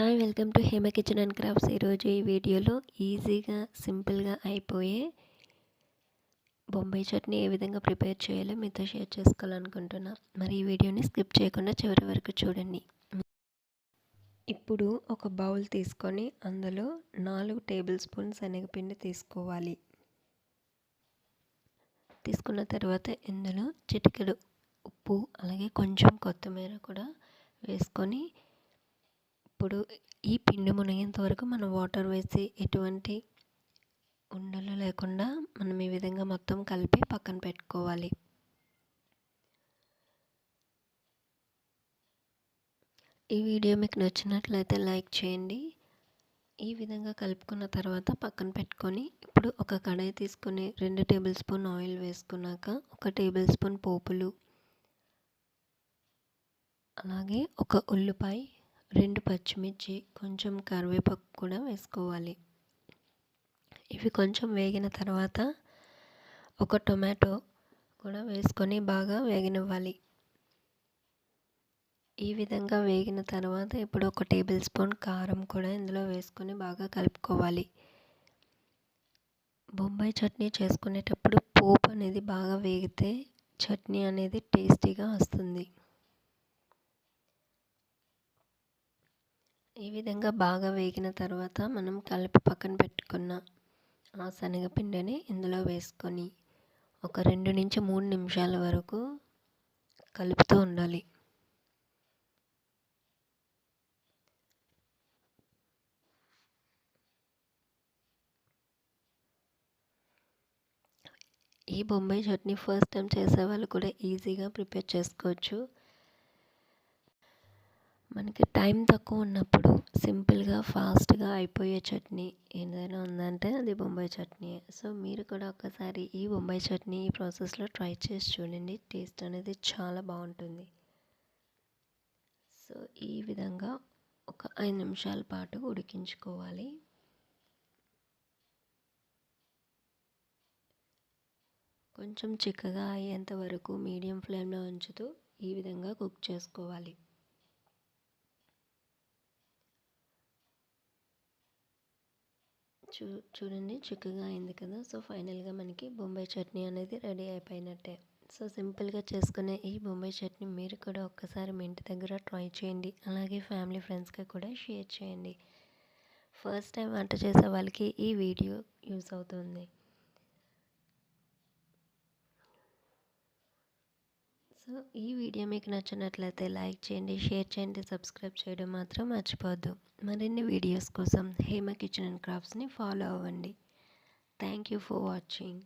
Hi welcome to Hema kitchen and crafts. ఈరోజు ఈ వీడియోలో ఈజీగా సింపుల్గా అయిపోయే బొంబాయి చట్నీ ఏ విధంగా ప్రిపేర్ చేయాలో మీతో షేర్ చేసుకోవాలనుకుంటున్నా. మరి ఈ వీడియోని స్కిప్ చేయకుండా చివరి వరకు చూడండి. ఇప్పుడు ఒక బౌల్ తీసుకొని అందులో నాలుగు టేబుల్ స్పూన్ శనగపిండి తీసుకోవాలి. తీసుకున్న తర్వాత ఇందులో చిటికెడు ఉప్పు అలాగే కొంచెం కొత్తిమీర కూడా వేసుకొని ఇప్పుడు ఈ పిండి మునిగేంత వరకు మనం వాటర్ వేసి ఎటువంటి ఉండలు లేకుండా మనం ఈ విధంగా మొత్తం కలిపి పక్కన పెట్టుకోవాలి. ఈ వీడియో మీకు నచ్చినట్లయితే లైక్ చేయండి. ఈ విధంగా కలుపుకున్న తర్వాత పక్కన పెట్టుకొని ఇప్పుడు ఒక కడాయి తీసుకొని రెండు టేబుల్ స్పూన్ ఆయిల్ వేసుకున్నాక ఒక టేబుల్ స్పూన్ పోపులు అలాగే ఒక ఉల్లిపాయ రెండు పచ్చిమిర్చి కొంచెం కరివేపాకు కూడా వేసుకోవాలి. ఇవి కొంచెం వేగిన తర్వాత ఒక టొమాటో కూడా వేసుకొని బాగా వేగనివ్వాలి. ఈ విధంగా వేగిన తర్వాత ఇప్పుడు ఒక టేబుల్ స్పూన్ కారం కూడా ఇందులో వేసుకొని బాగా కలుపుకోవాలి. బొంబాయి చట్నీ చేసుకునేటప్పుడు పోపు అనేది బాగా వేగితే చట్నీ అనేది టేస్టీగా వస్తుంది. ఈ విధంగా బాగా వేగిన తర్వాత మనం కలిపి పక్కన పెట్టుకున్న ఆ శనగపిండిని ఇందులో వేసుకొని ఒక రెండు నుంచి మూడు నిమిషాల వరకు కలుపుతూ ఉండాలి. ఈ బొంబాయి చట్నీ ఫస్ట్ టైం చేసే వాళ్ళు కూడా ఈజీగా ప్రిపేర్ చేసుకోవచ్చు. మనకి టైం తక్కువ ఉన్నప్పుడు సింపుల్గా ఫాస్ట్గా అయిపోయే చట్నీ ఏదైనా ఉందంటే అది బొంబాయి చట్నీ. సో మీరు కూడా ఒకసారి ఈ బొంబాయి చట్నీ ఈ ప్రాసెస్లో ట్రై చేసి చూడండి. టేస్ట్ అనేది చాలా బాగుంటుంది. సో ఈ విధంగా ఒక ఐదు నిమిషాల పాటు ఉడికించుకోవాలి. కొంచెం చిక్కగా అయ్యేంత వరకు మీడియం ఫ్లేమ్లో ఉంచుతూ ఈ విధంగా కుక్ చేసుకోవాలి. చూ చూడండి చిక్కగా అయింది కదా. సో ఫైనల్గా మనకి బొంబాయి చట్నీ అనేది రెడీ అయిపోయినట్టే. సో సింపుల్గా చేసుకునే ఈ బొంబాయి చట్నీ మీరు కూడా ఒక్కసారి మీ ఇంటి దగ్గర ట్రై చేయండి. అలాగే ఫ్యామిలీ ఫ్రెండ్స్కి కూడా షేర్ చేయండి. ఫస్ట్ టైం వంట చేసే వాళ్ళకి ఈ వీడియో యూస్ అవుతుంది. సో ఈ వీడియో మీకు నచ్చినట్లయితే లైక్ చేయండి షేర్ చేయండి సబ్స్క్రైబ్ చేయడం మాత్రం మర్చిపోవద్దు. మరిన్ని వీడియోస్ కోసం హేమ కిచెన్ అండ్ క్రాఫ్ట్స్ని ఫాలో అవ్వండి. Thank you for watching.